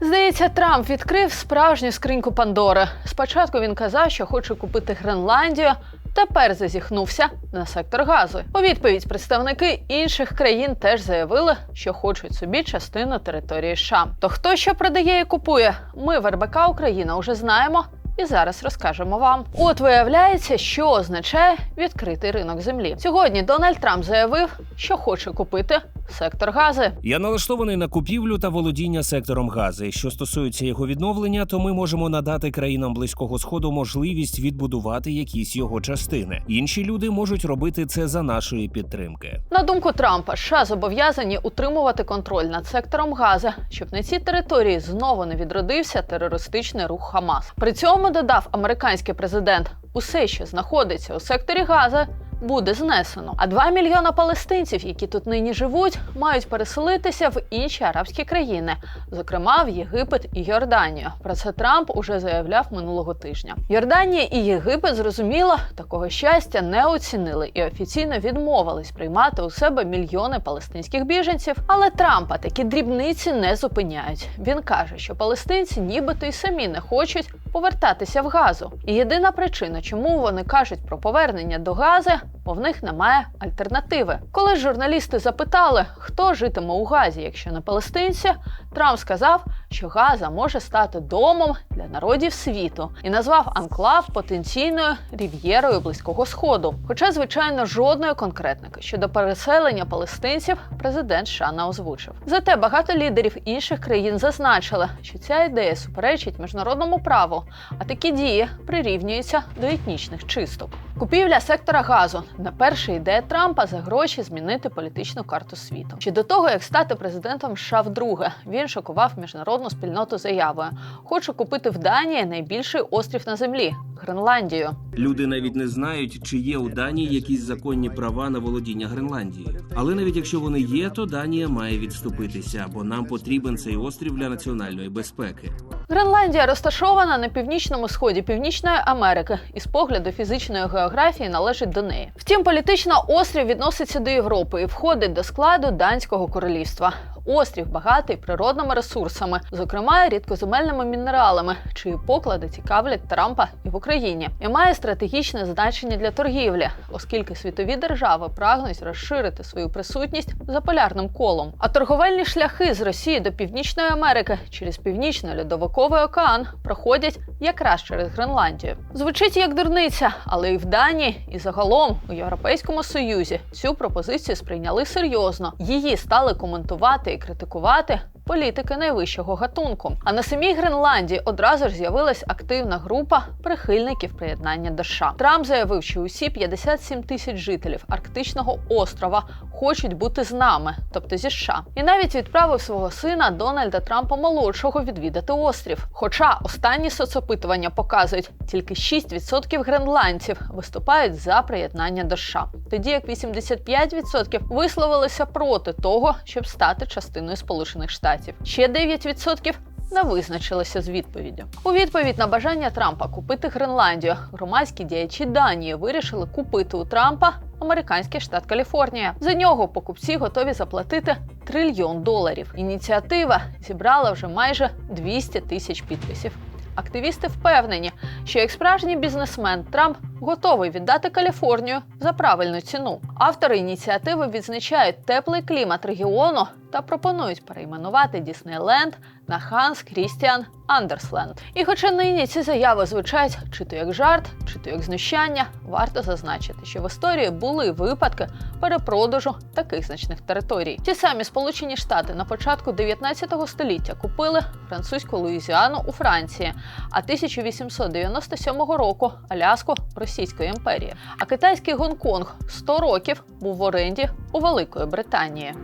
Здається, Трамп відкрив справжню скриньку Пандори. Спочатку він казав, що хоче купити Гренландію. Тепер зазіхнувся на сектор газу. У відповідь представники інших країн теж заявили, що хочуть собі частину території США. То хто що продає і купує? Ми в РБК Україна вже знаємо. І зараз розкажемо вам. От виявляється, що означає відкритий ринок землі. Сьогодні Дональд Трамп заявив, що хоче купити сектор гази. Я налаштований на купівлю та володіння сектором гази. Що стосується його відновлення, то ми можемо надати країнам близького сходу можливість відбудувати якісь його частини. Інші люди можуть робити це за нашої підтримки. На думку Трампа, США зобов'язані утримувати контроль над сектором Гази, щоб на цій території знову не відродився терористичний рух Хамас. При цьому додав американський президент, усе, ще знаходиться у секторі Гази. Буде знесено. А 2 мільйона палестинців, які тут нині живуть, мають переселитися в інші арабські країни, зокрема в Єгипет і Йорданію. Про це Трамп уже заявляв минулого тижня. Йорданія і Єгипет зрозуміло такого щастя не оцінили і офіційно відмовились приймати у себе мільйони палестинських біженців. Але Трампа такі дрібниці не зупиняють. Він каже, що палестинці нібито й самі не хочуть повертатися в газу. І єдина причина, чому вони кажуть про повернення до гази, бо в них немає альтернативи. Коли журналісти запитали, хто житиме у газі, якщо не палестинці, Трамп сказав, що Газа може стати домом для народів світу і назвав анклав потенційною рів'єрою близького сходу. Хоча, звичайно, жодної конкретники щодо переселення палестинців президент США не озвучив. Зате багато лідерів інших країн зазначили, що ця ідея суперечить міжнародному праву, а такі дії прирівнюються до етнічних чисток. Купівля сектора газу не перша ідея Трампа за гроші змінити політичну карту світу. Ще до того, як стати президентом США вдруге, він шокував міжнародну спільноту заявою: хочу купити в Данії найбільший острів на землі Гренландію. Люди навіть не знають, чи є у Данії якісь законні права на володіння Гренландією. Але навіть якщо вони є, то Данія має відступитися, бо нам потрібен цей острів для національної безпеки. Гренландія розташована на північному сході Північної Америки і з погляду фізичної географії належить до неї. Втім, політично острів відноситься до Європи і входить до складу данського королівства. Острів багатий природними ресурсами, зокрема рідкоземельними мінералами, чиї поклади цікавлять Трампа і в Україні, і має стратегічне значення для торгівлі, оскільки світові держави прагнуть розширити свою присутність за полярним колом. А торговельні шляхи з Росії до Північної Америки через північно-льодовиковий океан проходять якраз через Гренландію. Звучить як дурниця, але і в Данії, і загалом у Європейському Союзі цю пропозицію сприйняли серйозно. Її стали коментувати критикувати. Політики найвищого гатунку. А на самій Гренландії одразу ж з'явилась активна група прихильників приєднання до США. Трамп заявив, що усі 57 тисяч жителів Арктичного острова хочуть бути з нами, тобто зі США, і навіть відправив свого сина Дональда Трампа молодшого відвідати острів. Хоча останні соцопитування показують, тільки 6% гренландців виступають за приєднання до США, тоді як 85% висловилися проти того, щоб стати частиною Сполучених Штатів. Ще 9% не визначилися з відповіддю. У відповідь на бажання Трампа купити Гренландію, громадські діячі Данії вирішили купити у Трампа американський штат Каліфорнія. За нього покупці готові заплатити трильйон доларів. Ініціатива зібрала вже майже 200 тисяч підписів. Активісти впевнені, що як справжній бізнесмен Трамп готовий віддати Каліфорнію за правильну ціну. Автори ініціативи відзначають теплий клімат регіону та пропонують перейменувати Діснейленд на Ханс Крістіан Андерсленд. І хоча нині ці заяви звучать чи то як жарт, чи то як знущання, варто зазначити, що в історії були випадки перепродажу таких значних територій. Ті самі Сполучені Штати на початку 19 століття купили французьку Луїзіану у Франції, а 1897 року Аляску Російської імперії. А китайський Гонконг 100 років був в оренді у Великої Британії.